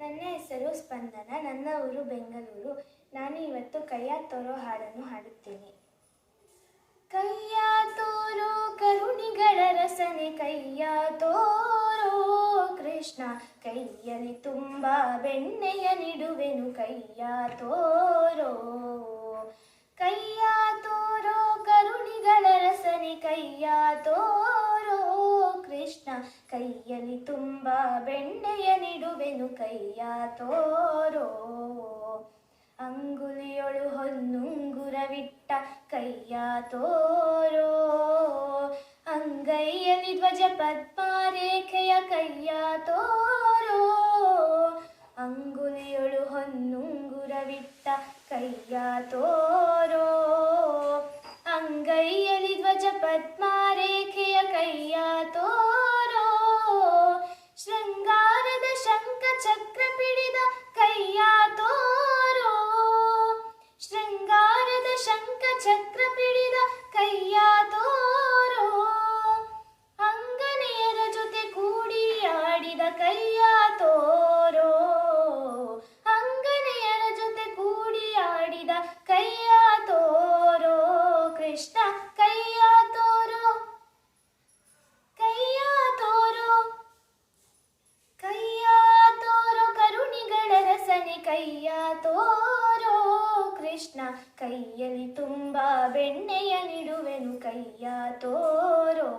ನನ್ನ ಹೆಸರು ಸ್ಪಂದನ, ನನ್ನ ಊರು ಬೆಂಗಳೂರು. ನಾನು ಇವತ್ತು ಕೈಯ ತೋರೋ ಹಾಡನ್ನು ಹಾಡುತ್ತೇನೆ. ಕೈಯ ತೋರೋ ಕರುಣಿಗಳ ರಸನೆ, ಕೈಯ ತೋರೋ ಕೃಷ್ಣ. ಕೈಯಲ್ಲಿ ತುಂಬ ಬೆಣ್ಣೆಯ ನಿಡುವೆನು, ಕೈಯ ತೋರೋ ಕೈಯಲ್ಲಿ ತುಂಬ ಬೆಣ್ಣೆಯ ನಿಡುವೆನು ಕೈಯ ತೋರೋ ಅಂಗುಲಿಯೊಳು ಹೊನ್ನುಂಗುರವಿಟ್ಟ ಕೈಯ ತೋರೋ ಅಂಗೈಯಲ್ಲಿ ಧ್ವಜ ಪದ್ಮರೇಖೆಯ ಕೈಯ ತೋರೋ ಅಂಗುಲಿಯೊಳು ಹೊನ್ನುಂಗುರವಿಟ್ಟ ಕೈಯ ತೋರೋ ಕೈಯ ತೋರೋ. ಅಂಗನೆಯರ ಜೊತೆ ಕೂಡಿ ಆಡಿದ ಕೈಯ ತೋರೋ. ಅಂಗನೆಯರ ಜೊತೆ ಕೂಡಿ ಆಡಿದ ಕೈಯ ತೋರೋ. ಕೃಷ್ಣ ಕೈಯ ತೋರೋ. ಕೈಯ ತೋರೋ. ಕೈಯ ತೋರೋ, ಕರುಣಿಗಳ ರಸನೆ ತೋರೋ. ಕೃಷ್ಣ ಕೈಯಲ್ಲಿ ತುಂಬ ಬೆಣ್ಣೆಯ ನಿಡುವೆನು ಕೈಯ ತೋರೋ.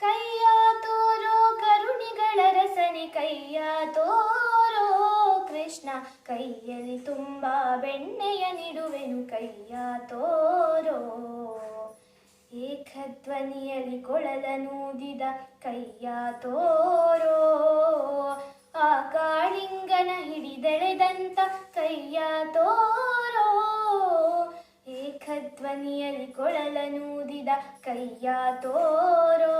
ಕೈಯ ತೋರೋ ಕರುಣಿಗಳ ರಸನೆ ಕೈಯ ತೋರೋ. ಕೃಷ್ಣ ಕೈಯಲ್ಲಿ ತುಂಬ ಬೆಣ್ಣೆಯ ನಿಡುವೆನು ಕೈಯ ತೋರೋ. ಏಕಧ್ವನಿಯಲ್ಲಿ ಕೊಳಲನೂದಿದ ಕೈಯ ತೋರೋ. ಆ ಕಾಳಿಂಗನ ಹಿಡಿದೆಳೆದಂತ ಕೈಯ ತೋರೋ ಏಕಧ್ವನಿಯಲ್ಲಿ ಕೊಳಲನೂದಿದ ಕೈಯ ತೋರೋ.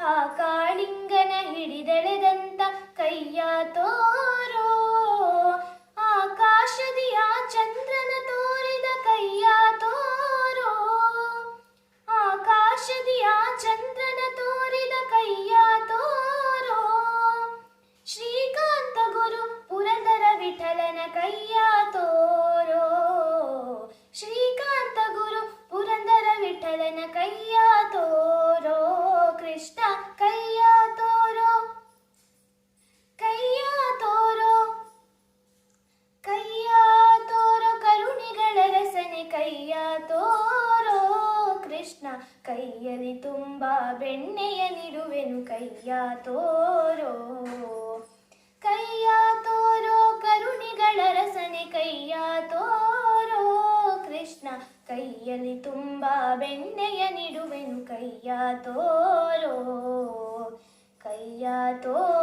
ಆ ಕಾಳಿಂಗನ ಹಿಡಿದೆಳೆದಂತ ಕೈಯ ತೋರೋ. ಆಕಾಶದಿಯ ಚಂದ್ರನ ತೋರಿದ ಕೈಯ ತೋರೋ. ಆಕಾಶದಿಯ ಚಂದ್ರನ ತೋರಿದ ಕೈಯ ತೋರೋ. ಶ್ರೀಕಾಂತ ಗುರು ಪುರಂದರ ವಿಠಲನ ಕೈಯ ತೋರೋ ಕೃಷ್ಣ, ಕೈಯಲ್ಲಿ ತುಂಬ ಬೆಣ್ಣೆಯ ನಿಡುವೆನು ಕೈಯ ತೋರೋ. ಕೈಯ ತೋರೋ ಕರುಣಿಗಳ ರಸನೆ, ಕೈಯ ತೋರೋ ಕೃಷ್ಣ, ಕೈಯಲ್ಲಿ ತುಂಬ ಬೆಣ್ಣೆಯ ನಿಡುವೆನು ಕೈಯ ತೋರೋ. ಕೈಯ ಕೈಯ